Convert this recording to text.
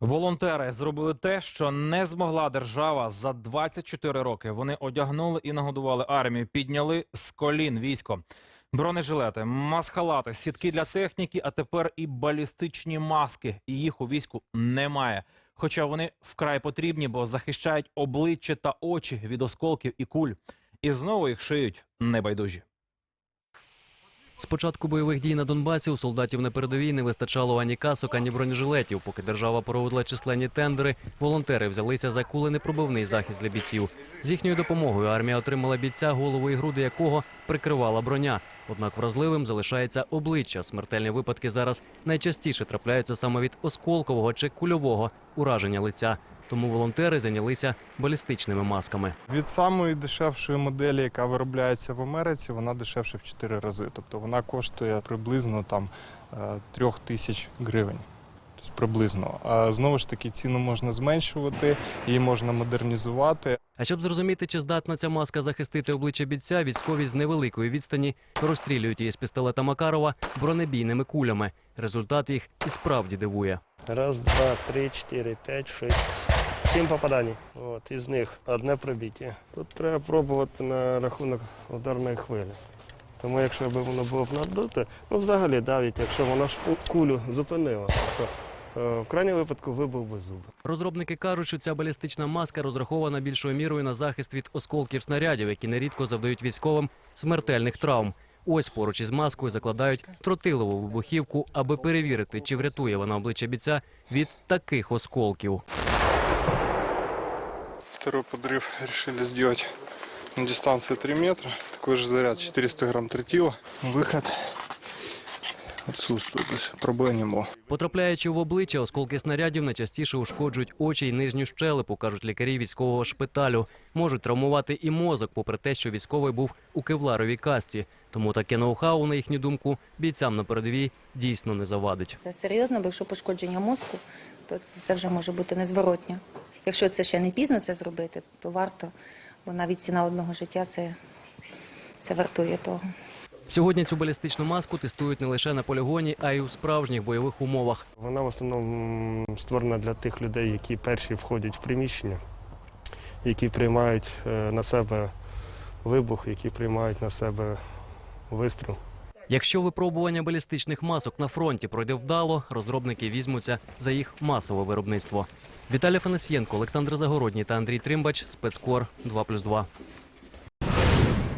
Волонтери зробили те, що не змогла держава за 24 роки. Вони одягнули і нагодували армію, підняли з колін військо. Бронежилети, масхалати, сітки для техніки, а тепер і балістичні маски. І їх у війську немає. Хоча вони вкрай потрібні, бо захищають обличчя та очі від осколків і куль. І знову їх шиють небайдужі. З початку бойових дій на Донбасі у солдатів на передовій не вистачало ані касок, ані бронежилетів. Поки держава проводила численні тендери, волонтери взялися за куленепробивний захист для бійців. З їхньою допомогою армія отримала бійця, голову і груди якого прикривала броня. Однак вразливим залишається обличчя. Смертельні випадки зараз найчастіше трапляються саме від осколкового чи кульового ураження лиця. Тому волонтери зайнялися балістичними масками. Від самої дешевшої моделі, яка виробляється в Америці, вона дешевше в 4 рази. Тобто вона коштує приблизно там е, трьох тисяч гривень. Тобто приблизно. А знову ж таки ціну можна зменшувати, її можна модернізувати. А щоб зрозуміти, чи здатна ця маска захистити обличчя бійця, військові з невеликої відстані розстрілюють її з пістолета Макарова бронебійними кулями. Результат їх і справді дивує. Раз, два, три, чотири, п'ять, шість, сім попадань. От, із них одне пробиття. Тут треба пробувати на рахунок ударної хвилі. Тому якщо б воно було б надуте, ну взагалі, навіть якщо воно ж кулю зупинило, то е, в крайньому випадку вибив би зуби. Розробники кажуть, що ця балістична маска розрахована більшою мірою на захист від осколків снарядів, які нерідко завдають військовим смертельних травм. Ось поруч із маскою закладають тротилову вибухівку, аби перевірити, чи врятує вона обличчя бійця від таких осколків. Второй подрыв решили сделать на дистанции 3 метра. Такой же заряд 400 грамм тротила. Выход отсутствует, то есть пробоя не было. Потрапляючи в обличчя, осколки снарядів найчастіше ушкоджують очі й нижню щелепу, кажуть лікарі військового шпиталю. Можуть травмувати і мозок, попри те, що військовий був у кевларовій касті. Тому таке ноу-хау, на їхню думку, бійцям на передовій дійсно не завадить. Це серйозно, бо якщо пошкодження мозку, то це вже може бути незворотньо. Якщо це ще не пізно це зробити, то варто, бо навіть ціна одного життя це, це вартує того. Сьогодні цю балістичну маску тестують не лише на полігоні, а й у справжніх бойових умовах. Вона в основному створена для тих людей, які перші входять в приміщення, які приймають е, на себе вибух, які приймають на себе вистріл. Якщо випробування балістичних масок на фронті пройде вдало, розробники візьмуться за їх масове виробництво. Віталій Фанасьєнко, Олександр Загородній та Андрій Тримбач. Спецкор 2+,2.